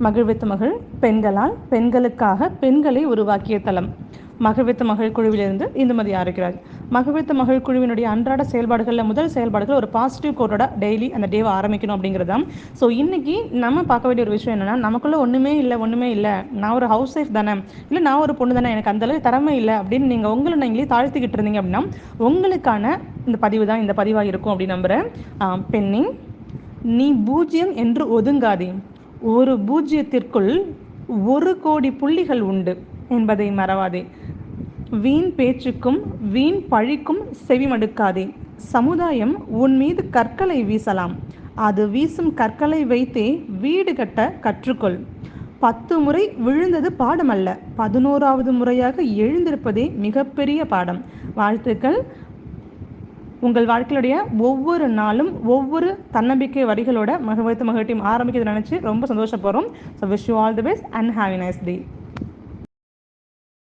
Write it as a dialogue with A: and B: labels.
A: மகிழ்வித்து மகள் பெண்களால் பெண்களுக்காக பெண்களை உருவாக்கிய தளம். மகிழ்வித்து மகள் குழுவிலிருந்து இந்துமதி ஆரோக்கிறார் மகிழ்வித்து மகள் குழுவினுடைய அன்றாட செயல்பாடுகளில் முதல் செயல்பாடுகள் ஒரு பாசிட்டிவ் கோட்டோட டெய்லி அந்த டேவை ஆரம்பிக்கணும் அப்படிங்கிறது தான் ஸோ இன்னைக்கு நம்ம பார்க்க வேண்டிய ஒரு விஷயம் என்னன்னா நமக்குள்ள ஒன்றுமே இல்லை ஒன்றுமே இல்லை. நான் ஒரு ஹவுஸ் ஒய்ஃப் தானே. இல்லை நான் ஒரு பொண்ணு தானே. எனக்கு அந்தளவு திறமை இல்லை அப்படின்னு நீங்கள் உங்களை நீங்களே தாழ்த்திக்கிட்டு இருந்தீங்க அப்படின்னா உங்களுக்கான இந்த பதிவு தான் இந்த பதிவாக இருக்கும் அப்படின்னு நம்புகிறேன் ஆஹ் பெண்ணே நீ பூஜ்ஜியம் என்று ஒதுங்காதே. ஒரு பூஜ்ஜியத்திற்குள் ஒரு கோடி புள்ளிகள் உண்டு என்பதை மறவாதே. வீண் பேச்சுக்கும் வீண் பழிக்கும் செவிமடுக்காதே சமுதாயம் உன் மீது கற்களை வீசலாம். அது வீசும் கற்களை வைத்தே வீடு கட்ட கற்றுக்கொள். பத்து முறை விழுந்தது பாடமல்ல. பதினோராவது முறையாக எழுந்திருப்பதே மிகப்பெரிய பாடம். வாழ்த்துக்கள். உங்கள் வாழ்க்கையுடைய ஒவ்வொரு நாளும் ஒவ்வொரு தன்னம்பிக்கை வரிகளோட மகவத்து மகட்டியும் ஆரம்பிக்கிறது நினச்சி ரொம்ப சந்தோஷப்படுறோம். So wish you all the best and have nice day